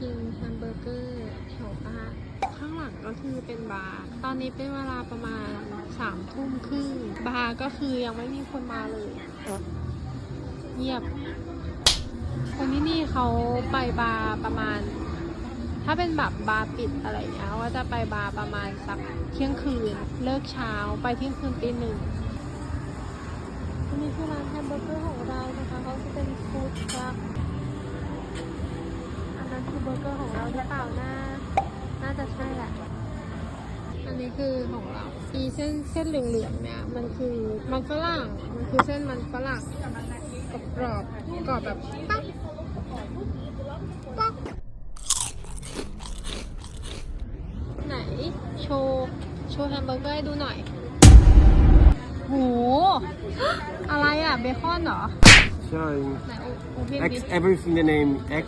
กินแฮมเบอร์เกอร์แถวบ้านข้างหลังก็คือเป็นบาร์ ตอนนี้เป็นเวลาประมาณสามทุ่มครึ่ง บาร์ก็คือยังไม่มีคนมาเลยเงียบคนที่นี่เขาไปบาร์ประมาณ ถ้าเป็นแบบบาร์ปิดอะไรเงี้ยเขาก็จะไปบาร์ประมาณสักเที่ยงคืน เลิกเช้าไปเที่ยงคืนตีหนึ่งอันนี้คือร้านแฮมเบอร์เกอร์ บอร์เกอร์ของเราหรือเปล่านะน่าจะใช่แหละ อันนี้คือของเราอีเส้นเส้นเหลืองๆเนี่ยมันคือมันฝรั่ง มันคือเส้นมันฝรั่งกรอบๆกรอบแบบปั๊กปั๊กไหนโชว์โชว์แฮมเบอร์เกอร์ให้ดูหน่อย โห อะไรอะ เบคอนเหรอ Showing ไหนโอโอเพนดิ X, everything the name X